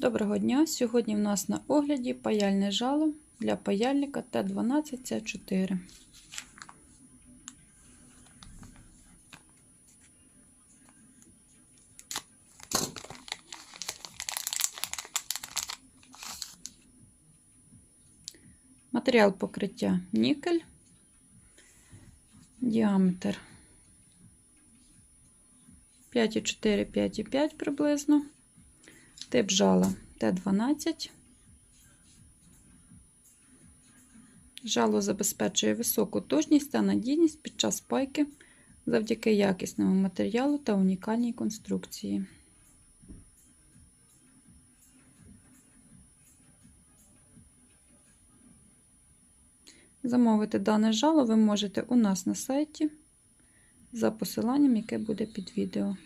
Доброго дня! Сьогодні в нас на огляді паяльне жало для паяльника Т12С4. Матеріал покриття нікель, діаметр 5,4-5,5 приблизно. Тип жала Т12. Жало забезпечує високу точність та надійність під час пайки завдяки якісному матеріалу та унікальній конструкції. Замовити дане жало ви можете у нас на сайті за посиланням, яке буде під відео.